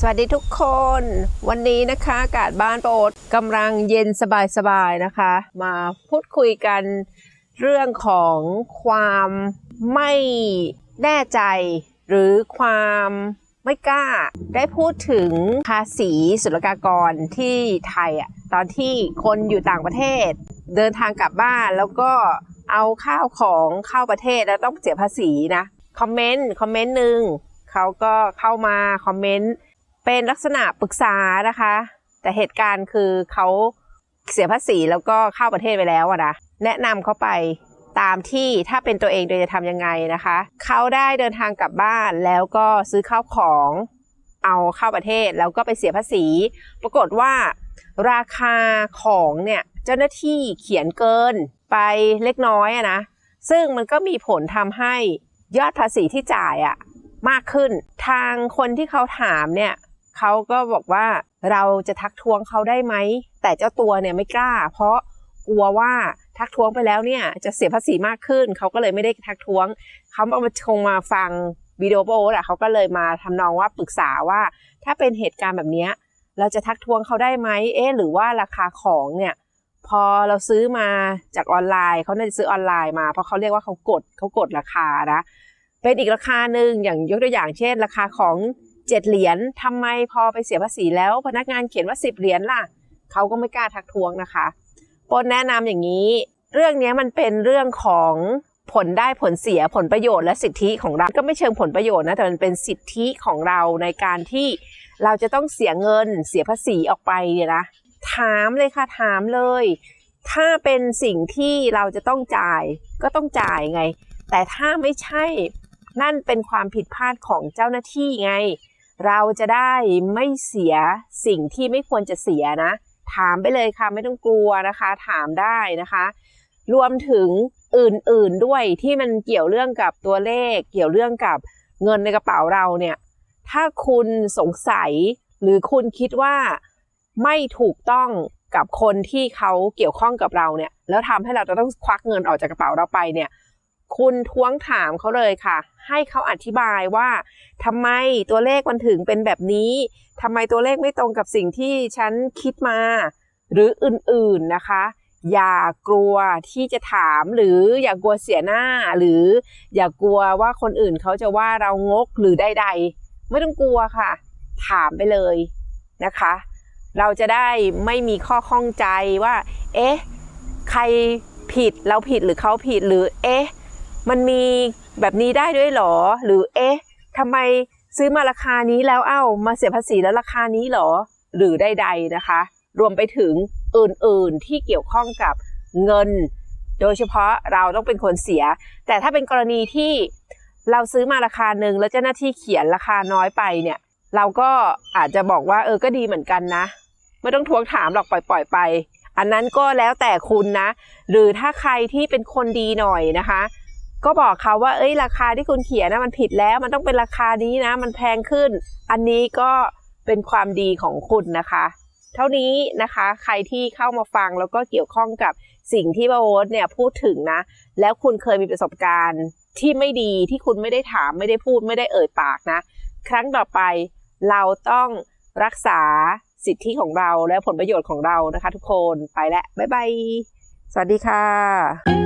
สวัสดีทุกคน วันนี้นะคะอากาศบ้านประโอดกำลังเย็นสบายๆนะคะ มาพูดคุยกันเรื่องของความไม่แน่ใจ หรือความไม่กล้า ได้พูดถึงภาษีศุลกากรที่ไทยอะตอนที่คนอยู่ต่างประเทศ เดินทางกลับบ้านแล้วก็เอาข้าวของเข้าประเทศแล้วต้องเสียภาษีนะ คอมเมนต์คอมเมนต์หนึ่งเขาก็เข้ามาคอมเมนต์ เป็นลักษณะปรึกษานะคะ แต่เหตุการณ์คือเขาเสียภาษีแล้วก็เข้าประเทศไปแล้วอะนะแนะนำเขาไปตามที่ถ้าเป็นตัวเองโดยจะทำยังไงนะคะ เขาได้เดินทางกลับบ้านแล้วก็ซื้อข้าวของเอาเข้าประเทศแล้วก็ไปเสียภาษี ปรากฏว่า ราคาของเนี่ยเจ้าหน้าที่เขียนเกินไปเล็กน้อยอะนะ ซึ่งมันก็มีผลทำให้ยอดภาษีที่จ่ายอะมากขึ้น ทางคนที่เขาถามเนี่ย เขาก็บอกว่าเราจะทักท้วงเขาได้ไหม แต่เจ้าตัวเนี่ยไม่กล้า เพราะกลัวว่าทักท้วงไปแล้วเนี่ยจะเสียภาษีมากขึ้น เขาก็เลยไม่ได้ทักท้วง เขาเอามาคงมาฟังวิดีโอโบสอะเขาก็เลยมาทำนองว่าปรึกษาว่า ถ้าเป็นเหตุการณ์แบบนี้เราจะทักท้วงเขาได้ไหมเอ๊ะหรือว่าราคาของเนี่ยพอเราซื้อมาจากออนไลน์เขาน่าจะซื้อออนไลน์มา เพราะเขาเรียกว่าเขากดเขากดราคานะเป็นอีกราคาหนึ่งอย่างยกตัวอย่างเช่น ราคาของ เจ็ดเหรียญทำไมพอไปเสียภาษีแล้ว พนักงานเขียนว่าสิบเหรียญล่ะเขาก็ไม่กล้าทักท้วงนะคะปนแนะนำอย่างนี้ เรื่องนี้มันเป็นเรื่องของผลได้ผลเสียผลประโยชน์และสิทธิของเรา ก็ไม่เชิงผลประโยชน์นะแต่มันเป็นสิทธิของเราในการที่เราจะต้องเสียเงินเสียภาษีออกไปเนี่ยนะถามเลยค่ะถามเลย ถ้าเป็นสิ่งที่เราจะต้องจ่ายก็ต้องจ่ายไง แต่ถ้าไม่ใช่นั่นเป็นความผิดพลาดของเจ้าหน้าที่ไง เราจะได้ไม่เสียสิ่งที่ไม่ควรจะเสียนะ ถามไปเลยค่ะไม่ต้องกลัวนะคะ ถามได้นะคะ รวมถึงอื่นๆด้วยที่มันเกี่ยวเรื่องกับตัวเลข เกี่ยวเรื่องกับเงินในกระเป๋าเราเนี่ย ถ้าคุณสงสัยหรือคุณคิดว่าไม่ถูกต้องกับคนที่เขาเกี่ยวข้องกับเราเนี่ย แล้วทำให้เราจะต้องควักเงินออกจากกระเป๋าเราไปเนี่ย คุณท้วงถามเขาเลยค่ะ ให้เขาอธิบายว่าทำไมตัวเลขมันถึงเป็นแบบนี้ทำไมตัวเลขไม่ตรงกับสิ่งที่ฉันคิดมา หรืออื่นๆนะคะ อย่ากลัวที่จะถามหรืออย่ากลัวเสียหน้า หรืออย่ากลัวว่าคนอื่นเขาจะว่าเรางกหรือใดๆไม่ต้องกลัวค่ะ ถามไปเลยนะคะ เราจะได้ไม่มีข้อข้องใจว่า เอ๊ะ ใครผิดเราผิดหรือเขาผิดหรือเอ๊ะ มันมีแบบนี้ได้ด้วยหรอ หรือเอ๊ะทำไมซื้อมาราคานี้แล้วเอ้า มาเสียภาษีแล้วราคานี้หรอ หรือใด ๆนะคะ รวมไปถึงอื่นๆที่เกี่ยวข้องกับเงิน โดยเฉพาะเราต้องเป็นคนเสีย แต่ถ้าเป็นกรณีที่เราซื้อมาราคาหนึ่งแล้วเจ้าหน้าที่เขียนราคาน้อยไปเนี่ย เราก็อาจจะบอกว่าเออก็ดีเหมือนกันนะ ไม่ต้องทวงถามหรอกปล่อยๆไป อันนั้นก็แล้วแต่คุณนะ หรือถ้าใครที่เป็นคนดีหน่อยนะคะ ก็บอกเขาว่าเอ้ยราคาที่คุณเขียนนะมันผิดแล้วมันต้องเป็นราคานี้นะ มันแพงขึ้น อันนี้ก็เป็นความดีของคุณนะคะ เท่านี้นะคะใครที่เข้ามาฟังแล้วก็เกี่ยวข้องกับสิ่งที่บาโอ๊ตเนี่ยพูดถึงนะ แล้วคุณเคยมีประสบการณ์ที่ไม่ดีที่คุณไม่ได้ถามไม่ได้พูดไม่ได้เอ่ยปากนะ ครั้งต่อไปเราต้องรักษาสิทธิของเราและผลประโยชน์ของเรานะคะ ทุกคนไปแล้วบ๊ายบายสวัสดีค่ะ